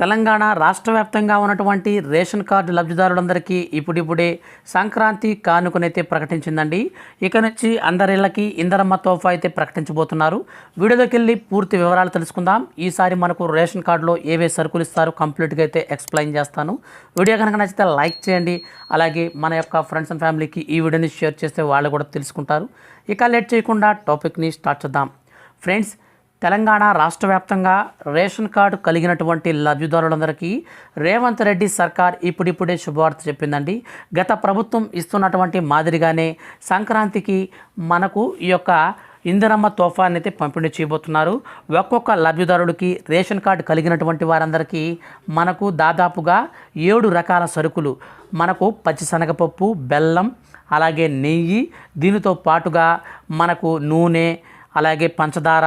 తెలంగాణ రాష్ట్ర వ్యాప్తంగా ఉన్నటువంటి రేషన్ కార్డు లబ్ధిదారులందరికీ ఇప్పుడిప్పుడే సంక్రాంతి కానుకనైతే ప్రకటించిందండి. ఇక నుంచి అందరిళ్ళకి ఇందరమ్మ తోఫా అయితే ప్రకటించబోతున్నారు. వీడియోలోకి వెళ్ళి పూర్తి వివరాలు తెలుసుకుందాం. ఈసారి మనకు రేషన్ కార్డులో ఏవే సరుకులు ఇస్తారో కంప్లీట్గా అయితే ఎక్స్ప్లెయిన్ చేస్తాను. వీడియో కనుక నచ్చితే లైక్ చేయండి. అలాగే మన యొక్క ఫ్రెండ్స్ అండ్ ఫ్యామిలీకి ఈ వీడియోని షేర్ చేస్తే వాళ్ళు కూడా తెలుసుకుంటారు. ఇక లేట్ చేయకుండా టాపిక్ని స్టార్ట్ చేద్దాం. ఫ్రెండ్స్ తెలంగాణ రాష్ట్ర వ్యాప్తంగా రేషన్ కార్డు కలిగినటువంటి లబ్ధిదారులందరికీ రేవంత్ రెడ్డి సర్కార్ ఇప్పుడిప్పుడే శుభవార్త చెప్పిందండి. గత ప్రభుత్వం ఇస్తున్నటువంటి మాదిరిగానే సంక్రాంతికి మనకు ఈ యొక్క ఇందిరమ్మ తోఫాన్ని అయితే పంపిణీ చేయబోతున్నారు. ఒక్కొక్క లబ్ధిదారుడికి రేషన్ కార్డు కలిగినటువంటి వారందరికీ మనకు దాదాపుగా ఏడు రకాల సరుకులు. మనకు పచ్చిశనగపప్పు బెల్లం అలాగే నెయ్యి. దీనితో పాటుగా మనకు నూనె అలాగే పంచదార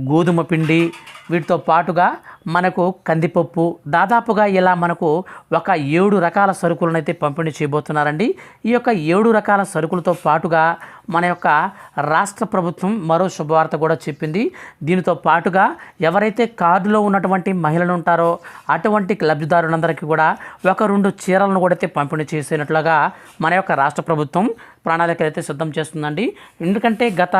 గోధుమ పిండి వీటితో పాటుగా మనకు కందిపప్పు దాదాపుగా ఇలా మనకు ఒక ఏడు రకాల సరుకులను అయితే పంపిణీ చేయబోతున్నారండి. ఈ యొక్క ఏడు రకాల సరుకులతో పాటుగా మన యొక్క రాష్ట్ర ప్రభుత్వం మరో శుభవార్త కూడా చెప్పింది. దీనితో పాటుగా ఎవరైతే కార్డులో ఉన్నటువంటి మహిళలు ఉంటారో అటువంటి లబ్ధిదారులందరికీ కూడా ఒక రెండు చీరలను కూడా అయితే పంపిణీ చేసినట్లుగా మన యొక్క రాష్ట్ర ప్రభుత్వం ప్రణాళికలు అయితే సిద్ధం చేస్తుందండి. ఎందుకంటే గత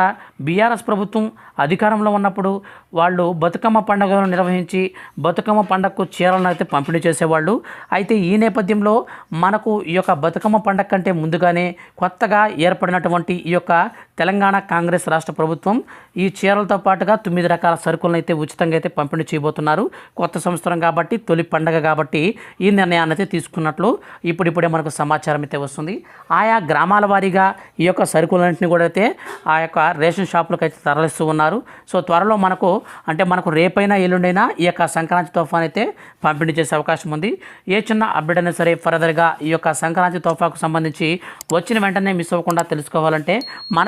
బీఆర్ఎస్ ప్రభుత్వం అధికారంలో ఉన్నప్పుడు వాళ్ళు బతుకమ్మ పండుగను నిర్వహించి బతుకమ్మ పండగకు చీరలను అయితే పంపిణీ చేసేవాళ్ళు. అయితే ఈ నేపథ్యంలో మనకు ఈ యొక్క బతుకమ్మ పండగ కంటే ముందుగానే కొత్తగా ఏర్పడినటువంటి ఈ యొక్క తెలంగాణ కాంగ్రెస్ రాష్ట్ర ప్రభుత్వం ఈ చీరలతో పాటుగా తొమ్మిది రకాల సరుకులను అయితే ఉచితంగా అయితే పంపిణీ చేయబోతున్నారు. కొత్త సంవత్సరం కాబట్టి తొలి పండగ కాబట్టి ఈ నిర్ణయాన్ని అయితే తీసుకున్నట్లు ఇప్పుడిప్పుడే మనకు సమాచారం అయితే వస్తుంది. ఆయా గ్రామాల వారీగా ఈ యొక్క సరుకులన్నింటినీ కూడా అయితే ఆ యొక్క రేషన్ షాపులకు అయితే తరలిస్తూ ఉన్నారు. సో త్వరలో మనకు అంటే మనకు రేపైనా ఎల్లుండైనా ఈ యొక్క సంక్రాంతి తోఫాన్ అయితే పంపిణీ చేసే అవకాశం ఉంది. ఏ చిన్న అప్డేట్ అయినా సరే ఫర్దర్గా ఈ యొక్క సంక్రాంతి తోఫాకు సంబంధించి వచ్చిన వెంటనే మిస్ అవ్వకుండా తెలుసుకోవాలంటే మన